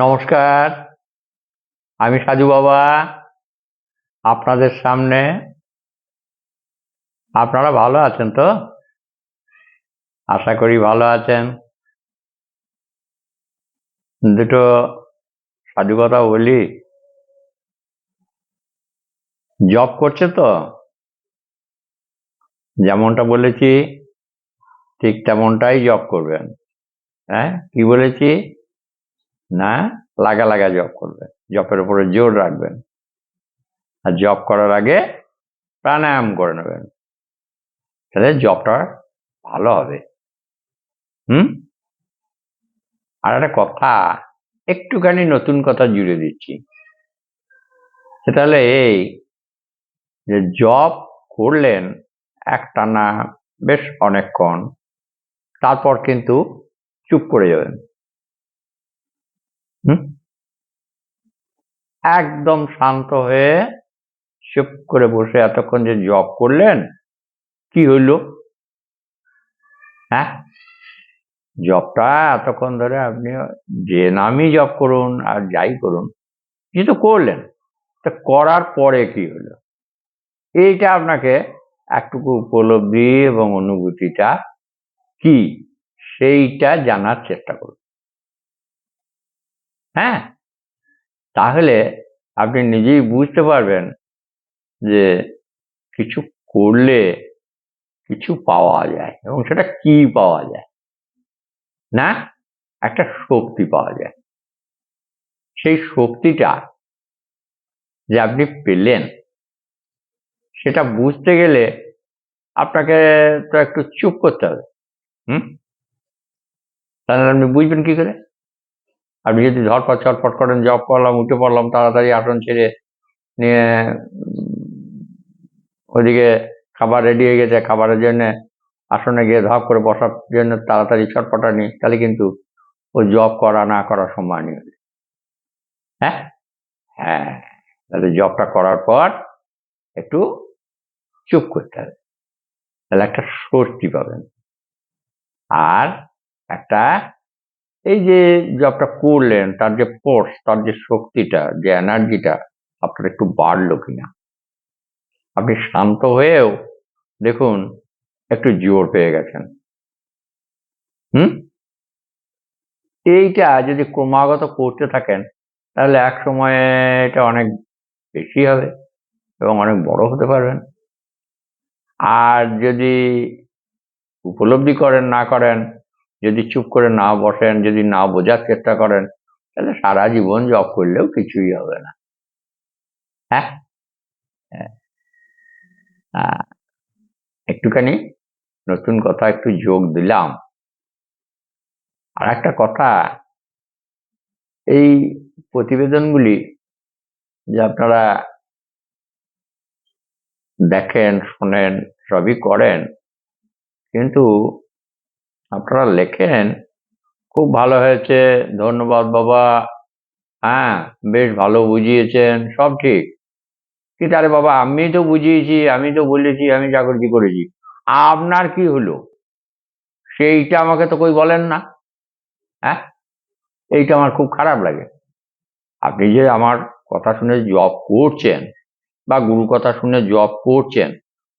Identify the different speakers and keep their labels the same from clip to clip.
Speaker 1: নমস্কার, আমি সাজু বাবা। আপনাদের সামনে আপনারা ভালো আছেন তো? আশা করি ভালো আছেন। দুটো সাধু কথা বলি। জব করছে তো? যেমনটা বলেছি, ঠিক তেমনটাই জব করবেন। হ্যাঁ কি বলেছি? না, লাগা লাগা জব করবেন। জবের উপরে জোর রাখবেন। আর জব করার আগে প্রাণায়াম করে নেবেন। তাহলে জবটা ভালো হবে। হুম? আর একটা কথা, একটুখানি নতুন কথা জুড়ে দিচ্ছি। সেটা এই যে জব করলেন একটানা বেশ অনেকক্ষণ, তারপর কিন্তু চুপ করে যাবেন। একদম শান্ত হয়ে চুপ করে বসে এতক্ষণ যে জব করলেন, কি হইল? হ্যাঁ? জবটা এতক্ষণ ধরে আপনি যে নামই জব করুন আর যাই করুন, কিন্তু করলেন। তা করার পরে কি হলো এইটা আপনাকে একটুকু উপলব্ধি এবং অনুভূতিটা কি? সেইটা জানার চেষ্টা করুন। হ্যাঁ তাহলে আপনি নিজেই বুঝতে পারবেন যে কিছু করলে কিছু পাওয়া যায় এবং সেটা কি পাওয়া যায়, না? একটা শক্তি পাওয়া যায়। সেই শক্তিটা যে আপনি পেলেন, সেটা বুঝতে গেলে আপনাকে তো একটু চুপ করতে হবে, হুম? তাহলে আপনি বুঝবেন কি করে? আপনি যদি ঝটপট ছটফট করেন জব করলাম উঠে পড়লাম তাড়াতাড়ি আসন ছেড়ে নিয়ে উম, ওইদিকে খাবার রেডি হয়ে গেছে খাবারের জন্য আসনে গিয়ে ধপ করে বসার জন্য তাড়াতাড়ি ছটপটানি তাহলে কিন্তু ওই জব করা না করার সময় নেই। হ্যাঁ? হ্যাঁ তাহলে জবটা করার পর একটু চুপ করতে হবে। তাহলে একটা স্বস্তি পাবেন। আর একটা এই যে জবটা করলেন, তার যে ফোর্স তার যে শক্তিটা, যে এনার্জিটা আপনার একটু বাড়লো কিনা? আপনি শান্ত হয়েও দেখুন, একটু জোর পেয়ে গেছেন। হুম? এইটা যদি ক্রমাগত করতে থাকেন, তাহলে এক সময় এটা অনেক বেশি হবে এবং অনেক বড় হতে পারবেন। আর যদি উপলব্ধি করেন, না করেন যদি চুপ করে না বসেন, যদি না বোঝার চেষ্টা করেন, তাহলে সারা জীবন জব করলেও কিছুই হবে না। হ্যাঁ? হ্যাঁ। একটুখানি নতুন কথা একটু যোগ দিলাম। আর একটা কথা, এই প্রতিবেদনগুলি যে আপনারা দেখেন, শোনেন, সবই করেন, কিন্তু আপনারা লেখেন। খুব ভালো হয়েছে। ধন্যবাদ বাবা। হ্যাঁ বেশ ভালো বুঝিয়েছেন। সব ঠিক। কিন্তু আরে বাবা, আমি তো বুঝিয়েছি, আমি তো বলেছি, আমি চাকরি করেছি। আপনার কি হলো? সেইটা আমাকে তো কই বলেন না। হ্যাঁ? এইটা আমার খুব খারাপ লাগে। আপনি যে আমার কথা শুনে জব করছেন বা গুরু কথা শুনে জব করছেন,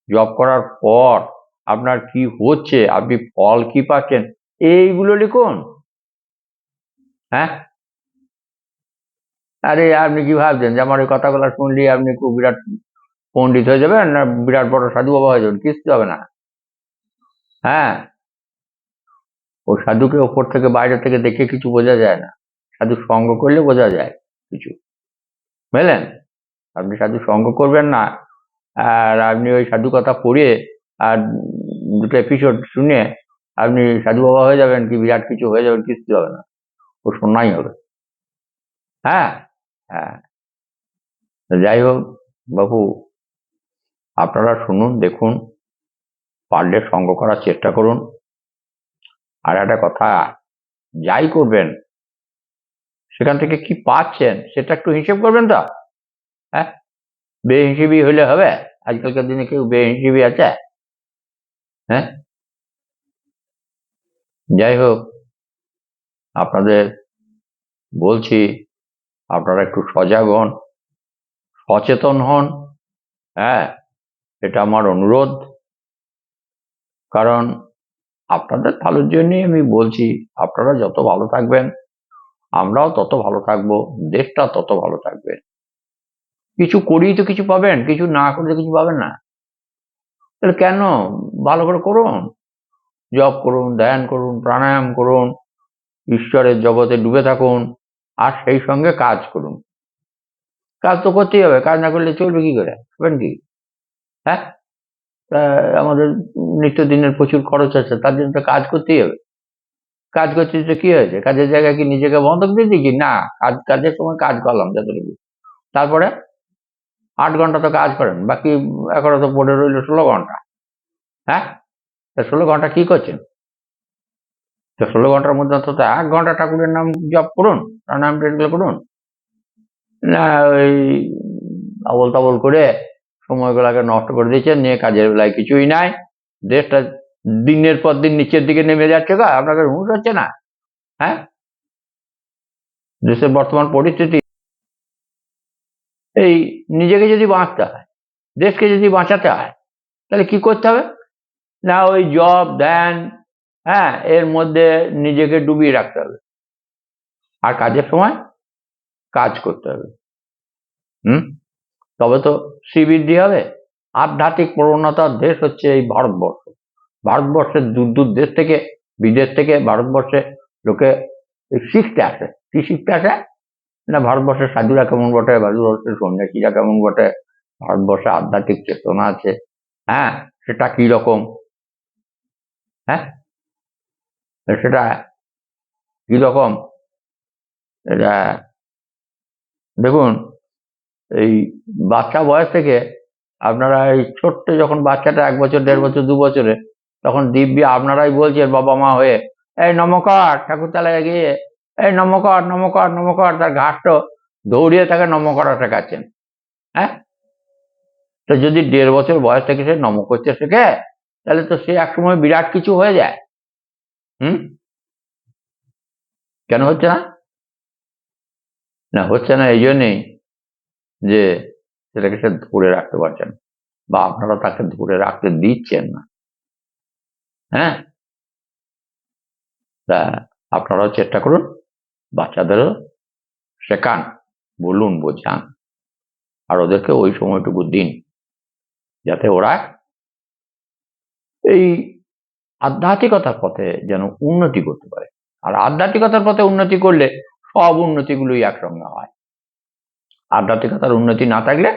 Speaker 1: জব করার পর আপনার কি হচ্ছে? আপনি ফল কি পাচ্ছেন? এইগুলো লিখুন। হ্যাঁ? আরে, আপনি কি ভাবছেন? যে আমার এই কথাগুলো শুনলি আপনি খুব বিরাট পণ্ডিত হয়ে যাবেন না বিরাট বড় সাধু বাবা হয়ে যাবেন? কিছু হবে না। হ্যাঁ? ও সাধুকে ওপর থেকে বাইরে থেকে দেখে কিছু বোঝা যায় না। সাধু সঙ্গ করলে বোঝা যায় কিছু। বুঝলেন? আপনি সাধু সঙ্গ করবেন না। আর আপনি ওই সাধু কথা পড়ে আর দুটো এপিসোড শুনে আপনি সাধু বাবা হয়ে যাবেন কি বিরাট কিছু হয়ে যাবেন কিছু হবে না। ও শোনাই হবে। হ্যাঁ হ্যাঁ। যাই হোক বাবু আপনারা শুনুন, দেখুন, পারলে সঙ্গ করার চেষ্টা করুন। আর একটা কথা, যাই করবেন, সেখান থেকে কি পাচ্ছেন সেটা একটু হিসেব করবেন তো? হ্যাঁ? বে বেহিসেবি হলে হবে? আজকালকার দিনে কেউ বেহিসেবি আছে? হ্যাঁ? যাই হোক, আপনাদের বলছি, আপনারা একটু সজাগ হন, সচেতন হন হ্যাঁ এটা আমার অনুরোধ। কারণ আপনাদের ভালোর জন্যই আমি বলছি, আপনারা যত ভালো থাকবেন, আমরাও তত ভালো থাকব, দেশটা তত ভালো থাকবে। কিছু করেই তো কিছু পাবেন, কিছু না করলে কিছু পাবেন না। তাহলে কেন? ভালো করে করুন। জপ করুন, ধ্যান করুন, প্রাণায়াম করুন, ঈশ্বরের জগতে ডুবে থাকুন, আর সেই সঙ্গে কাজ করুন। কাজ তো করতেই হবে, কাজ না করলে চলবে কি করে? করবেন কি? হ্যাঁ? আমাদের নিত্যদিনের প্রচুর খরচ আছে, তার জন্য তো কাজ করতেই হবে। কাজ করতে তো কি হয়েছে? কাজের জায়গায় কি নিজেকে বন্ধক দিয়ে দিই কি না, কাজ, কাজের সময় কাজ করলাম যতটুকু। তারপরে? আট ঘণ্টা তো কাজ করেন, বাকি এখনও তো পড়ে রইল ষোলো ঘণ্টা। হ্যাঁ? ষোলো ঘণ্টা কি করছেন? তো ষোলো ঘণ্টার মধ্যে অন্তত এক ঘণ্টা ঠাকুরের নাম জপ করুন প্রাণায়াম এগুলো করুন। না, ওই আবল তাবল করে সময়গুলোকে নষ্ট করে দিয়েছেন, নিয়ে কাজের বেলায় কিছুই নাই। দেশটা দিনের পর দিন নিচের দিকে নেমে যাচ্ছে গা আপনাকে হুঁশ হচ্ছে না। হ্যাঁ? দেশের বর্তমান পরিস্থিতি এই নিজেকে যদি বাঁচতে হয়, দেশকে যদি বাঁচাতে হয়, তাহলে কি করতে হবে? না, ওই জব ধ্যান হ্যাঁ এর মধ্যে নিজেকে ডুবিয়ে রাখতে হবে। আর কাজের সময় কাজ করতে হবে। হুম? তবে তো শ্রীবৃদ্ধি হবে। আধ্যাত্মিক প্রবণতার দেশ হচ্ছে এই ভারতবর্ষ। ভারতবর্ষের দূর দূর দেশ থেকে, বিদেশ থেকে ভারতবর্ষে লোকে শিখতে আসে। কি শিখতে আসে? না, ভারতবর্ষের সাধুরা কেমন বটে? ভারতবর্ষের সন্ন্যাসীরা কেমন বটে? ভারতবর্ষে আধ্যাত্মিক চেতনা আছে। হ্যাঁ সেটা কি রকম? হ্যাঁ? সেটা কি রকম? এটা, দেখুন, এই বাচ্চা বয়স থেকে আপনারা এই ছোট্ট যখন বাচ্চাটা এক বছর, দেড় বছর, দু বছরে, তখন দিব্যি আপনারাই বলছেন বাবা মা হয়ে, এই নমকার ঠাকুরতলায় গিয়ে এই নমকার নমকার নমকার, তার ঘাটটা দৌড়িয়ে তাকে নম করা শেখাচ্ছেন হ্যাঁ? তো যদি দেড় বছর বয়স থেকে সে নম করতে শেখে, তাহলে তো সে একসময় বিরাট কিছু হয়ে যায়। হুম? কেন হচ্ছে না? না, হচ্ছে না এই জন্যেই যে সেটাকে সে ধরে রাখতে পারছেন বা আপনারা তাকে ধরে রাখতে দিচ্ছেন না। হ্যাঁ? তা আপনারাও চেষ্টা করুন। বাচ্চাদেরও শেখান, বলুন, বোঝান। আর ওদেরকে ওই সময়টুকু দিন, যাতে ওরা এই আধ্যাত্মিকতার পথে যেন উন্নতি করতে পারে। আর আধ্যাত্মিকতার পথে উন্নতি করলে সব উন্নতিগুলোই একসঙ্গে হয়। আধ্যাত্মিকতার উন্নতি না থাকলে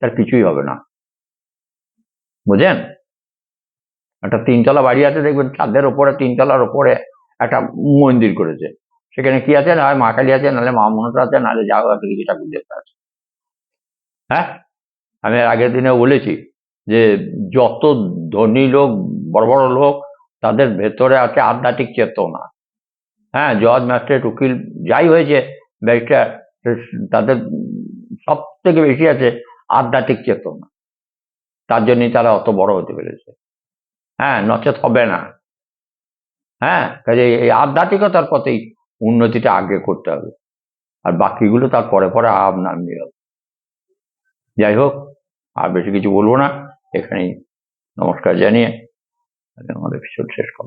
Speaker 1: তার কিছুই হবে না। বুঝেন? একটা তিনতলা বাড়ি আছে, দেখবেন ছাদের ওপরে, তিনতলার ওপরে একটা মন্দির করেছে। সেখানে কি আছে? না হয় মা কালী আছে, নাহলে মা মনসা আছে, নাহলে যা হোক কিছু ঠাকুর দেবতা আছে। হ্যাঁ? আমি আগের দিনে বলেছি যে যত ধনী লোক, বড় বড় লোক, তাদের ভেতরে আছে আধ্যাত্মিক চেতনা। হ্যাঁ জজ, ম্যাজিস্ট্রেট, উকিল, যাই হয়েছে, ব্যারিস্টার, তাদের সব থেকে বেশি আছে আধ্যাত্মিক চেতনা। তার জন্যই তারা অত বড় হতে পেরেছে। হ্যাঁ নচেত হবে না। হ্যাঁ কাজে এই আধ্যাত্মিকতার পথেই উন্নতিটা আগে করতে হবে। আর বাকিগুলো তার পরে পরে আব নামিয়ে হবে যাই হোক, আর বেশি কিছু বলব না। এখানেই নমস্কার জানিয়ে আমাদের শেষ করব